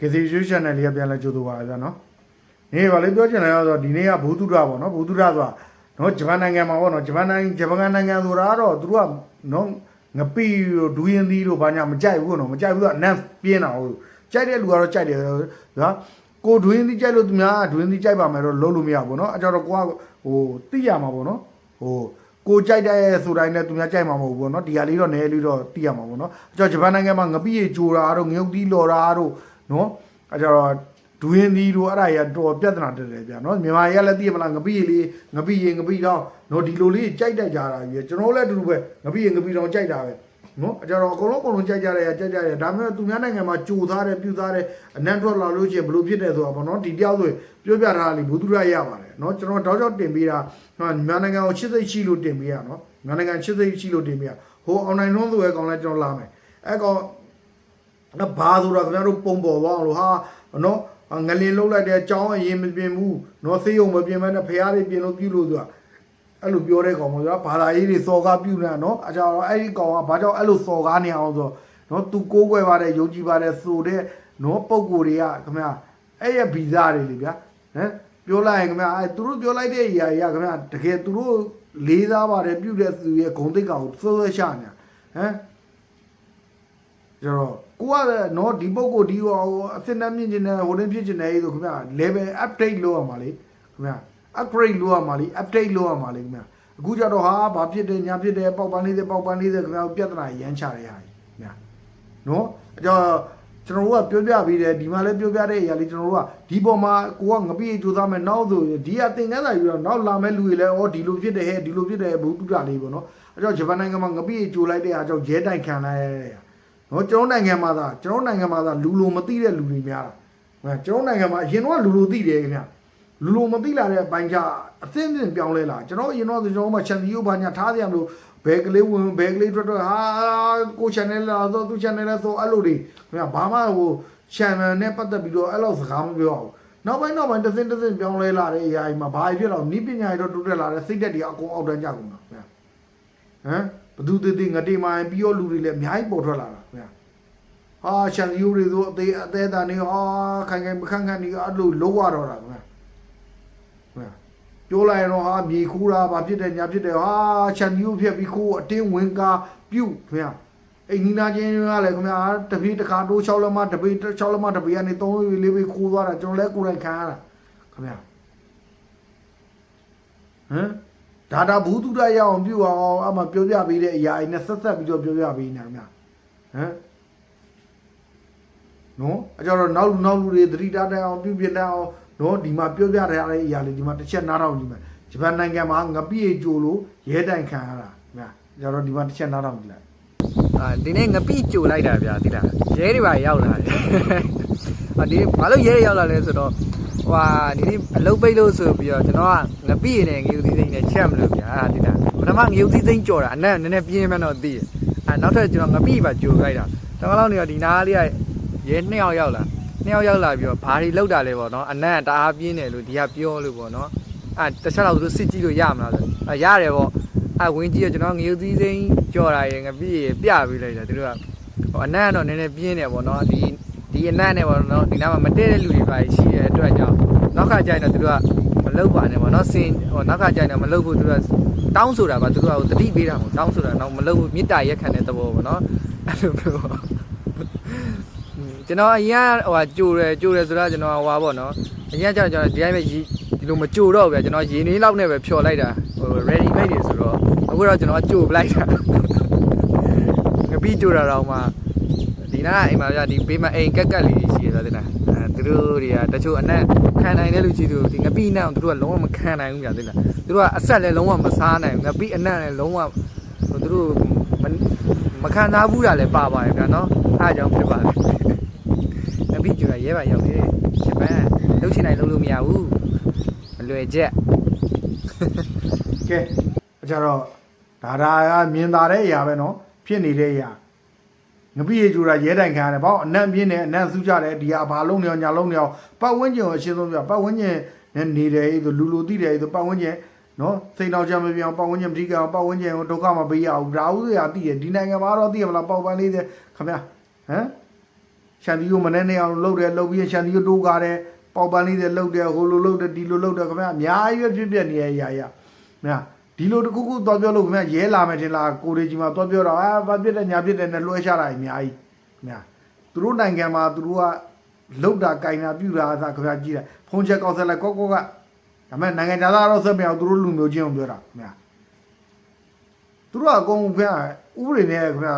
ကေစီယူ channel လေးကပြန်လဲကြိုးဆိုပါဗျာနော်နေပါလေပြောချင်တယ်ဆိုတော့ဒီနေ့ကဘူတုဒပေါ့နော်ဘူတုဒဆိုတာနော်ဂျပန်နိုင်ငံမှာပေါ့နော်ဂျပန်နိုင်ငံဂျပန်နိုင်ငံဆိုတာကတော့သူတို့ကနော်ငပီတို့ဒူရင်သီးတို့ဘာညာမကြိုက်ဘူးနော်မကြိုက်ဘူးကအနံ့ပြင်းတာဟုတ်ကြိုက်တဲ့လူကတော့ကြိုက်တယ်နော်ကိုဒွင်းသီးကြိုက်လို့သူများဒွင်းသီးကြိုက်ပါမယ်တော့လုံးလို့မရဘူးနော်အကြောတော့ကိုကဟိုသိရမှာပေါ့နော်ဟိုကိုကြိုက်တဲ့ဆိုတိုင်းနဲ့သူများကြိုက်မှာမဟုတ်ဘူးပေါ့နော်ဒီဟာလေးတော့နည်းလေးတော့သိရမှာပေါ့နော်အကြောဂျပန်နိုင်ငံမှာငပိရေကြိုတာတို့ငရုတ်သီးလော်တာတို့ နော်အကြောတော့ဒွင်းသီးတို့အဲ့ဒါကြီးကတော်ပြဿနာတက်တယ်ဗျာနော်မြန်မာရလည်းသိရမလားငပိရေလေးငပိရေငပိတော့နော်ဒီလိုလေးကြိုက်တတ်ကြတာကြီးကျွန်တော်လည်းအတူတူပဲငပိရေငပိတော့ကြိုက်တာပဲနော်အကြတော့အကုန်လုံးအကုန်လုံးကြိုက်ကြတယ်ကြိုက်ကြတယ်ဒါပေမဲ့သူများနိုင်ငံမှာကြိုသားတယ်ပြူသားတယ်အနံ့ထွက်လာလို့ချင်းဘယ်လိုဖြစ်တယ်ဆိုတာပေါ့နော်ဒီတယောက်ဆိုပြောပြထားလိဘုသူရရပါတယ်နော်ကျွန်တော်တောက်ချောက်တင်ပေးတာနော်မြန်မာနိုင်ငံကိုချစ်စိတ်ရှိလို့တင်ပေးရနော်မြန်မာနိုင်ငံချစ်စိတ်ရှိလို့တင်ပေးရဟိုအွန်လိုင်းလုံးဆိုရဲကောင်လဲကျွန်တော်လာမယ်အဲ့ကောင် နော်ဘာဆိုတော့ခင်ဗျားတို့ပုံပေါ်သွားအောင်လို့ဟာနော်ငလင်လုံးလိုက်တဲ့အကြောင်းအရင်မပြင်ဘူးနော်စေးုံမပြင်မဲနဲ့ဖះတွေပြင်လို့ပြုလို့ဆိုတာအဲ့လိုပြောတဲ့ကောင်ပေါ့ဗျာဘာသာရေးတွေစော်ကားပြုနေတာနော်အကြောင်းအဲ့ဒီကောင်ကဘာကြောင့်အဲ့လိုစော်ကားနေအောင်ဆိုတော့နော်သူကိုးကွယ်ပါတယ်ယုံကြည်ပါတယ်ဆိုတဲ့နော်ပုံကိုယ်တွေကခင်ဗျာအဲ့ရဗီဇတွေလေဗျာဟမ်ပြောလိုက်ရင်ခင်ဗျာအဲ့သူတို့ပြောလိုက်တဲ့အရာတွေကခင်ဗျာတကယ်သူတို့လေးစားပါတယ်ပြုတဲ့သူရဲ့ဂုံတိတ်ကောင်ကိုစောစောရှာနေတာဟမ် ကျတော့ကိုကလည်းနော်ဒီပုံကိုဒီဟိုအစင်တမ်းမြင့်ကျင်တဲ့ဟိုတင်းဖြစ်ကျင်တဲ့ဆိုခင်ဗျာ level update လုပ်ရမှာလေခင်ဗျာ upgrade လုပ်ရမှာလေ update လုပ်ရမှာလေခင်ဗျာအခုကြတော့ဟာဘာဖြစ်တယ်ညာဖြစ်တယ်ပေါက်ပန်းလေးတွေပေါက်ပန်းလေးတွေခင်ဗျာပြဿနာရမ်းချတဲ့ဟာကြီးခင်ဗျာနော်အကြောကျွန်တော်တို့ကပြောပြပြီးတယ်ဒီမှာလည်းပြောပြတဲ့အရာလေးကျွန်တော်တို့ကဒီပေါ်မှာကိုကငပိကြိုးစားမယ်နောက်ဆိုဒီကသင်ခန်းစာယူတော့နောက်လာမဲ့လူတွေလည်းဩဒီလိုဖြစ်တယ်ဟဲ့ဒီလိုဖြစ်တယ်ဘူးတူတာလေးပေါ့နော်အကြောဂျပန်နိုင်ငံမှာငပိကြိုးလိုက်တဲ့အကြောရဲတိုင်ခံလိုက်ရတဲ့ နော်ကျွန်တော်နိုင်ငံမှာသာကျွန်တော်နိုင်ငံမှာသာလူလိုမသိတဲ့လူတွေများတာကျွန်တော်နိုင်ငံမှာအရင်တော့လူလိုသိတယ်ခင်ဗျာလူလိုမသိလာတဲ့အပိုင်းကြအသင်းသင်းပြောင်းလဲလာကျွန်တော်အရင်တော့ကျွန်တော်မှချန်စီယိုဘာညာထားတယ်မလို့ဘယ်ကလေးဝင်ဘယ်ကလေးထွက်ထွက်ဟာကို channel လာတော့သူ channel လာဆိုအဲ့လိုတွေခင်ဗျာဘာမှဟို channel နဲ့ပတ်သက်ပြီးတော့အဲ့လိုစကားမပြောအောင်နောက်ပိုင်းနောက်ပိုင်းတစ်စင်းတစ်စင်းပြောင်းလဲလာတဲ့အရာကြီးမှာဘာဖြစ်တော့နီးပညာတွေတော့တိုးတက်လာတဲ့စိတ်သက်တွေအကုန်အောက်တန်းကြကုန်တာခင်ဗျာဟမ်ဘ သူတည်တည်ငတိမိုင်းပြီးတော့လူတွေလည်းအများကြီးပေါ်ထွက်လာတာခင်ဗျာဟာချန်စီယိုတွေဆိုအသေးအသေးတန်နေဟာခိုင်ခိုင်မခန့်ခန့်နေအဲ့လိုလုံးဝတော့တာခင်ဗျာပြောလိုက်ရင်တော့ဟာမြေခူးတာဘာဖြစ်တယ်ညာဖြစ်တယ်ဟာချန်မျိုးဖြစ်ပြီးခိုးအတင်းဝင်ကာပြုတ်ခင်ဗျာအိမ်နီးနာချင်းကလည်းခင်ဗျာတပီးတစ်ခါတိုး6လက်မတပီး6လက်မတပီးကနေ3လေးလေးခိုးသွားတာကျွန်တော်လည်းကိုယ်တိုင်ခံရတာခင်ဗျာဟမ် ဒါတာဘူးတုဒရအောင်ပြုအောင်အမှပြောပြပေးတဲ့အရာအိနဲ့ဆက်ဆက်ပြီးတော့ပြောပြပေးနေခင်ဗျာဟမ်နော်အကြောတော့နောက်လူနောက်လူတွေသတိထားတဲ့အောင်ပြုပြတဲ့အောင်နော်ဒီမှာပြောပြတဲ့အရာလေးဒီမှာတစ်ချက်နားထောင်ကြည့်မယ်ဂျပန်နိုင်ငံမှာငပိရေကြိုလို့ရဲတိုင်ခံရတာဗျာအကြောတော့ဒီမှာတစ်ချက်နားထောင်ကြည့်လိုက်အာဒီနေ့ငပိကြိုလိုက်တာဗျာသိလားရဲတွေပါရောက်လာတယ်အာဒီဘာလို့ရဲတွေရောက်လာလဲဆိုတော့ ဟိုဟာဒီနေ့အလုတ်ပိတ်လို့ဆိုပြီးတော့ကျွန်တော်ကငပိရည်နဲ့ငရုတ်သီးစိမ့်နဲ့ချက်မလို့ဗျာသိလားပထမငရုတ်သီးစိမ့်ကြော်တာအနက်နည်းနည်းပြင်းမှန်းတော့သိတယ်အာနောက်ထပ်ကျွန်တော်ငပိပါကြိုလိုက်တာတော့လောက်နေတော့ဒီနားလေးကရဲနှစ်ယောက်ရောက်လာနှစ်ယောက်ရောက်လာပြီးတော့ဘာတွေလောက်တာလဲပေါ့နော်အနက်တအားပြင်းတယ်လို့ဒီကပြောလို့ပေါ့နော်အာတစ်ချက်လောက်သူတို့စစ်ကြည့်လို့ရမလားဆိုအာရတယ်ပေါ့အဲဝင်းကြီးကကျွန်တော်ငရုတ်သီးစိမ်းကြော်တာရယ်ငပိရယ်ပြပေးလိုက်တာသူတို့ကဟိုအနံ့ကတော့နည်းနည်းပြင်းတယ်ပေါ့နော်ဒီ ဒီအနံ့နဲ့ပေါ့နော်ဒီနားမှာမတည့်တဲ့လူတွေပါရှိတဲ့အတွက်ကြောင့်နောက်ခါကျရင်တော့သူတို့ကမလုတ်ပါနဲ့ပေါ့နော်စင်ဟိုနောက်ခါကျရင်တော့မလုတ်ဘူးသူတို့ကတောင်းဆိုတာပါသူတို့ကတတိပေးတာပေါ့တောင်းဆိုတာတော့မလုတ်ဘူးမေတ္တာရက်ခံတဲ့သဘောပေါ့နော်အဲ့လိုမျိုးပေါ့ကျွန်တော်အရင်ကဟိုဟာကြိုတယ်ကြိုတယ်ဆိုတော့ကျွန်တော်ဟိုဟာပေါ့နော်အရင်ကကျွန်တော်ဒီတိုင်းပဲဒီလိုမကြိုတော့ဘူးဗျာကျွန်တော်ရေနေလောက်နဲ့ပဲဖြော်လိုက်တာဟို ready made တွေဆိုတော့အခုတော့ကျွန်တော်ကြိုပလိုက်တာငပိကြိုတာတော့မှ ဒီနားအိမ်မှာပြဒီဘေးမှာအိမ်ကက်ကက်လေးရှိရတာတဲ့လားအဲသူတို့တွေကတချို့အနက်ခံနိုင်တဲ့လူကြီးတို့ဒီငပိနဲ့သူတို့ကလုံးဝမခံနိုင်ဘူးကြာတဲ့လားသူတို့ကအဆက်လည်းလုံးဝမစားနိုင်ဘူးငပိအနက်လည်းလုံးဝဟိုသူတို့မမခံစားဘူးတာလည်းပါပါတယ်ဗျာနော်အားကြောင့်ဖြစ်ပါတယ်ငပိကြိုတာရဲပါရောက်တယ်ဂျပန်လှုပ်ချင်တိုင်းလှုပ်လို့မရဘူးမလွယ်ချက် ကဲအကြတော့ဒါဒါကမြင်သာတဲ့အရာပဲเนาะဖြစ်နေတဲ့အရာ ငပိရေကြိုတာရဲတိုင်ခံရတယ်ပေါ့အနံ့ပြင်းတယ်အနံ့စူးကြတယ်ဒီဟာဘာလုံးနေအောင်ညာလုံးနေအောင်ပတ်ဝန်းကျင်ကိုအရှင်းဆုံးပြပတ်ဝန်းကျင်နဲ့နေတယ်ဆိုလူလူသိတယ်ဆိုပတ်ဝန်းကျင်နော်စိတ်တော်ကြမပြောင်းပတ်ဝန်းကျင်မထိကအောင်ပတ်ဝန်းကျင်ကိုဒုက္ခမပေးရအောင်ဒါဥစရာသိတယ်ဒီနိုင်ငံမှာတော့သိရမလားပေါက်ပန်းလေးတဲ့ခင်ဗျာဟမ်ရှန်တီကိုမနေ့နေ့အောင်လှုပ်တယ်လှုပ်ပြီးရှန်တီကိုတိုးကားတယ်ပေါက်ပန်းလေးတွေလှုပ်တယ်ဟိုလိုလှုပ်တယ်ဒီလိုလှုပ်တယ်ခင်ဗျာအများကြီးပဲဖြစ်ပြနေရရရမြာ ဒီလိုတခုခုသွားပြောလို့ခင်ဗျာရဲလာမယ်ထင်လားကိုရီကြီးမှာသွားပြောတော့အာဘာဖြစ်တယ်ညာဖြစ်တယ်နဲ့လွှဲချတာအများကြီးခင်ဗျာသူတို့နိုင်ငံမှာသူတို့ကလှုပ်တာကင်တာပြူတာအစားခင်ဗျာကြည့်တယ်ဖုန်းချက်ကောက်ဆက်လိုက်ကော့ကော့ကဒါမဲ့နိုင်ငံသားတော့ဆက်မရအောင်သူတို့လူမျိုးချင်းကိုပြောတာခင်ဗျာသူတို့ကအကုန်ခင်ဗျဥပဒေနဲ့ခင်ဗျ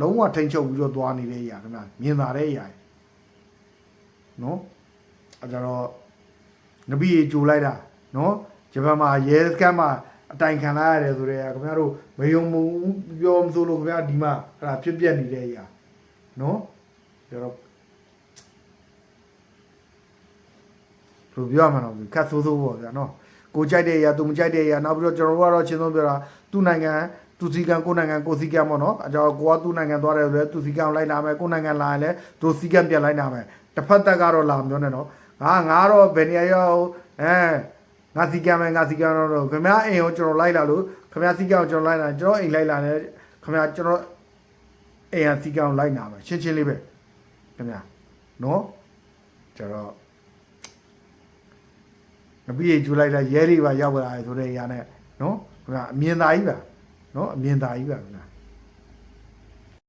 လုံးဝထိန်ချုပ်ပြီးတော့သွားနေတဲ့ຢာခင်ဗျမြင်သာတဲ့ຢာနော်အဲကြတော့နဗီကြိုလိုက်တာနော်ဂျပန်မှာရဲစခန်းမှာ အတိုင်ခံလာရတယ်ဆိုတော့ခင်ဗျားတို့မယုံမှုပြောမစိုးလို့ခင်ဗျားဒီမှာအဲ့ဒါဖြစ်ပြက်နေတဲ့အရာနော်ဒါတော့ဘယ်လိုပြောရမလဲခက်ဆိုးဆိုးပေါ့ဗျာနော်ကိုကြိုက်တဲ့အရာသူမကြိုက်တဲ့အရာနောက်ပြီးတော့ကျွန်တော်တို့ကတော့ချင်းဆုံးပြောတာသူ့နိုင်ငံသူစီကံကိုနိုင်ငံကိုစီကံပေါ့နော်အကြောကိုကသူ့နိုင်ငံသွားတယ်ဆိုတော့သူစီကံလိုက်လာမယ်ကိုနိုင်ငံလာရင်လည်းသူစီကံပြန်လိုက်လာမယ်တစ်ဖက်သက်ကတော့လာမပြောနဲ့နော်ငါငါတော့ဘယ်နေရာရောက်အဲ ငါစီကံမယ်ငါစီကံတော့ခင်ဗျားအိမ်ကိုကျွန်တော်လိုက်လာလို့ခင်ဗျားစီကံကိုကျွန်တော်လိုက်လာကျွန်တော်အိမ်လိုက်လာတယ်ခင်ဗျားကျွန်တော်အိမ်ဟာစီကံကိုလိုက်လာမယ်ရှင်းရှင်းလေးပဲခင်ဗျာနော်ကျွန်တော်ငါပြီးရကျူလိုက်တာရဲတွေပါရောက်လာတယ်ဆိုတဲ့အရာနဲ့နော်ခင်ဗျာအမြင်သာကြီးပါနော်အမြင်သာကြီးပါခင်ဗျာ